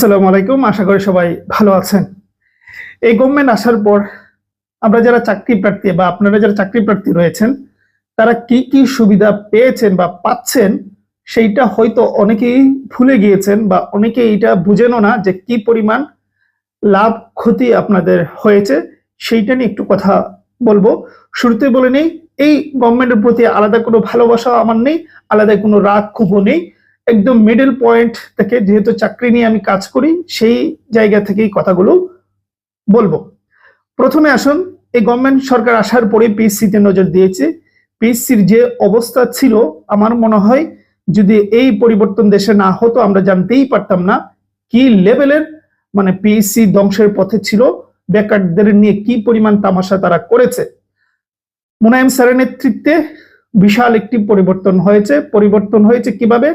আসসালামু আলাইকুম। আশা করি সবাই ভালো আছেন। এই গভর্নমেন্ট আসার পর আমরা যারা চাকরি প্রার্থী বা আপনারা যারা চাকরি প্রার্থী রয়েছেন, তারা কি কি সুবিধা পেয়েছেন বা পাচ্ছেন সেইটা হয়তো অনেকেই ভুলে গিয়েছেন বা অনেকে এটা বুঝেনও না যে কি পরিমাণ লাভ, ক্ষতি আপনাদের হয়েছে। সেইটা নিয়ে একটু কথা বলব। শুরুতে বলে নেই, এই গভর্নমেন্টের প্রতি আলাদা কোনো ভালোবাসা আমার নেই, আলাদা কোনো রাগ ক্ষোভও নেই। একদম মিডল পয়েন্ট থেকে যেহেতু চাকরি নিয়ে আমি কাজ করি, সেই জায়গা থেকেই কথাগুলো বলব। প্রথমে আসুন, এই গভর্নমেন্ট সরকার আসার পরে পিএসসিতে নজর দিয়েছে। পিএসসির যে অবস্থা ছিল, আমার মনে হয় যদি এই পরিবর্তন দেশে না হতো, আমরা জানতেই পারতাম না কি লেভেলের মানে পিএসসি ধ্বংসের পথে ছিল, বেকারদের নিয়ে কি পরিমাণ তামাশা তারা করেছে। মুনায়েম স্যারের নেতৃত্বে বিশাল একটি পরিবর্তন হয়েছে। পরিবর্তন হয়েছে কীভাবে?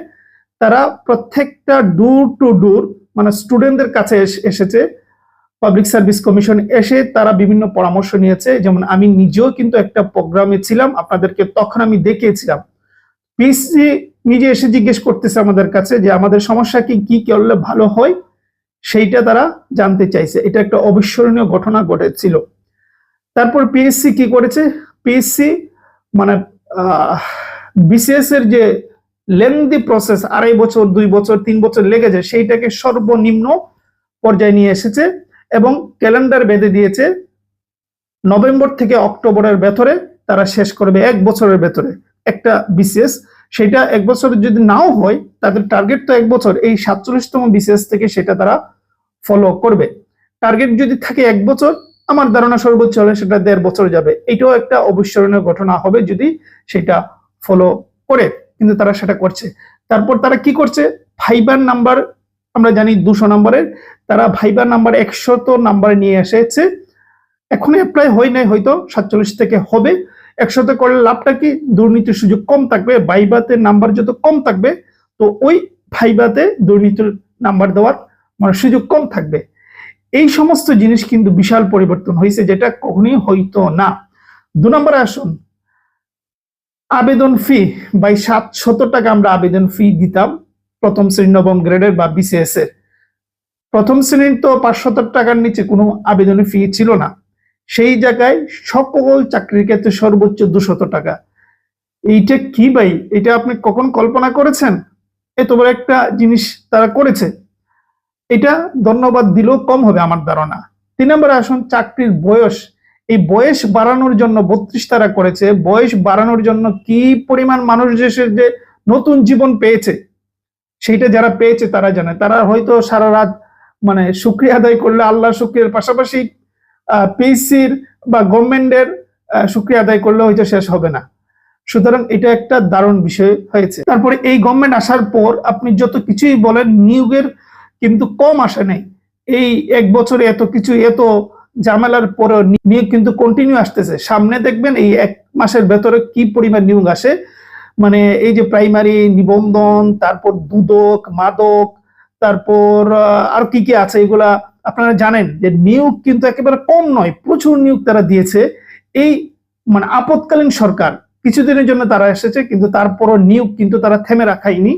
তারা প্রত্যেকটা ডোর টু ডোর মানে স্টুডেন্টদের কাছে এস- এসেছে। পাবলিক সার্ভিস কমিশন এসে তারা বিভিন্ন পরামর্শ নিয়েছে। যেমন আমি নিজেও কিন্তু একটা প্রোগ্রামে ছিলাম, আপনাদেরকে তখন আমি দেখিয়েছিলাম। পিসি নিজে এসে জিজ্ঞেস করতেছে আমাদের কাছে যে, আমাদের সমস্যা কি? কি করলে ভালো হয়? সেইটা তারা জানতে চাইছে। এটা একটা অবিস্মরণীয় ঘটনা ঘটেছিল। তারপর পিএসসি কি করেছে? পিএসসি মানে বিসিএস এর যে লেন্দি প্রসেস আড়াই বছর, দুই বছর, তিন বছর লেগে যায় সেইটাকে সর্বনিম্ন পর্যায়ে নিয়ে এসেছে এবং ক্যালেন্ডার বেঁধে দিয়েছে। নভেম্বর থেকে অক্টোবরের ভেতরে তারা শেষ করবে এক বছরের ভেতরে। একটা বিসিএস, সেটা এক বছর যদি নাও হয়, তাদের টার্গেট তো এক বছর, এই সাতচল্লিশতম বিসিএস থেকে সেটা তারা ফলো করবে। টার্গেট যদি থাকে এক বছর, আমার ধারণা সর্বোচ্চ হলে সেটা দেড় বছর যাবে। এটাও একটা অবিস্মরণীয় ঘটনা হবে যদি সেটা ফলো করে। কিন্তু তারা সেটা করছে। তারপর তারা কি করছে? ফাইবার নাম্বার আমরা জানি দুশো নম্বরের, তারা ভাইবার নাম্বার একশত নাম্বার নিয়ে এসেছে। এখনও অ্যাপ্লাই হয় নাই, হয়তো সাতচল্লিশ থেকে হবে। একশত করলে লাভটা কি? দুর্নীতির সুযোগ কম থাকবে ভাইবাতে নাম্বার যত কম থাকবে, তো ওই ভাইবাতে দুর্নীতির নাম্বার দেওয়ার মানে সুযোগ কম থাকবে। এই সমস্ত জিনিস কিন্তু বিশাল পরিবর্তন হয়েছে, যেটা কখনই হইতো না। দু নম্বরে আসুন। আবেদন ফি বাই সাতশত টাকা আমরা আবেদন ফি দিতাম প্রথম শ্রেণি নবম গ্রেডের বা বিসিএস এর। প্রথম শ্রেণির তো পাঁচশত টাকার নিচে কোনো আবেদনের ফি ছিল না। সেই জায়গায় সকল চাকরির ক্ষেত্রে সর্বোচ্চ দুশত টাকা। এইটা কি ভাই? এটা আপনি কখন কল্পনা করেছেন? এত বড় একটা জিনিস তারা করেছে। এটা ধন্যবাদ দিলেও কম হবে আমার ধারণা। তিন নম্বরে আসুন, চাকরির বয়স এই বয়স বাড়ানোর জন্য বত্রিশ তারা করেছে, বয়স বাড়ানোর জন্য কি পরিমাণ মানুষ যে নতুন জীবন পেয়েছে, সেইটা যারা পেয়েছে তারা জানে। তারা হয়তো সারা রাত মানে শুক্রিয়া আদায় করলে আল্লাহ শুক্রিয়ার পাশাপাশি পিএসসির বা গভর্নমেন্টের শুক্রিয়া আদায় করলে হয়তো শেষ হবে না। সুতরাং এটা একটা দারুণ বিষয় হয়েছে। তারপরে এই গভর্নমেন্ট আসার পর আপনি যত কিছুই বলেন, নিয়োগের কিন্তু কম আসে নেই। এই এক বছরে এত কিছু, এত ঝামেলার পরে নিয়োগ কিন্তু কন্টিনিউ আসতেছে। সামনে দেখবেন এই এক মাসের ভেতরে কি পরিমাণ নিয়োগ আসে? মানে এই যে প্রাইমারি নিবন্ধন, তারপর দুদক, মাদক, তারপর আর কি কি আছে এগুলা আপনারা জানেন যে নিয়োগ কিন্তু একেবারে কম নয়, প্রচুর নিয়োগ তারা দিয়েছে। এই মানে আপতকালীন সরকার, কিছুদিনের জন্য তারা এসেছে, কিন্তু তারপরও নিয়োগ কিন্তু তারা থেমে রাখায়নি।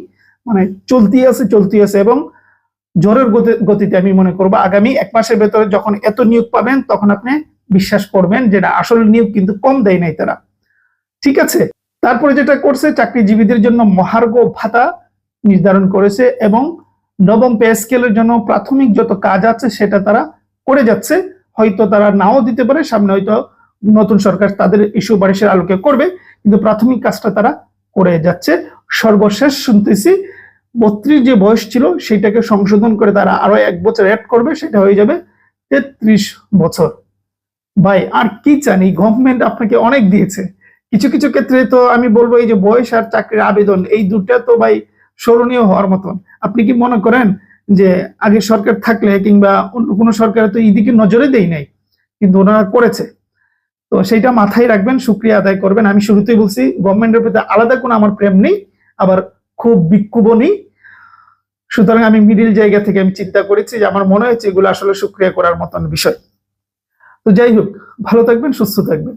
মানে চলতি আছে চলতি আছে এবং জ্বরের গতি- গতিতে আমি মনে করব, আগামী এক মাসের ভেতরে যখন এত নিয়োগ পাবেন, তখন আপনি বিশ্বাস করবেন যে না, আসল নিয়োগ কিন্তু কম দেয় নাই তারা। ঠিক আছে? তারপরে যেটা করছে, চাকরিজীবীদের জন্য মহার্ঘ ভাতা নির্ধারণ করেছে এবং নবম পে স্কেলের জন্য প্রাথমিক যত কাজ আছে, সেটা তারা করে যাচ্ছে। হয়তো তারা নাও দিতে পারে, সামনে হয়তো নতুন সরকার তাদের ইস্যু বারিশের আলোকে করবে, কিন্তু প্রাথমিক কাজটা তারা করে যাচ্ছে। সর্বশেষ শুনতেছি বত্রিশ যে বয়স ছিল সেটাকে সংশোধন করে তারা আরও এক বছর অ্যাড করবে, সেটা হয়ে যাবে তেত্রিশ বছর। ভাই, আর কি চান? এই গভর্নমেন্ট আপনাকে অনেক দিয়েছে। কিছু কিছু ক্ষেত্রে তো আমি বলব এই যে বয়স আর চাকরির আবেদন, এই দুটা তো ভাই স্মরণীয় হওয়ার মতন। আপনি কি মনে করেন যে আগে সরকার থাকলে কিংবা অন্য কোনো সরকার তো এইদিকে নজরে দেই নাই, কিন্তু ওনারা করেছে। তো সেইটা মাথায় রাখবেন, সুক্রিয়া আদায় করবেন। আমি শুরুতেই বলছি গভর্নমেন্টের প্রতি আলাদা কোনো আমার প্রেম নেই, আবার খুব বিক্ষোভও নেই। সুতরাং আমি মিডিল জায়গা থেকে আমি চিন্তা করেছি যে আমার মনে হয়েছে এগুলো আসলে সুক্রিয়া করার মতন বিষয়। তো যাই হোক, ভালো থাকবেন, সুস্থ থাকবেন।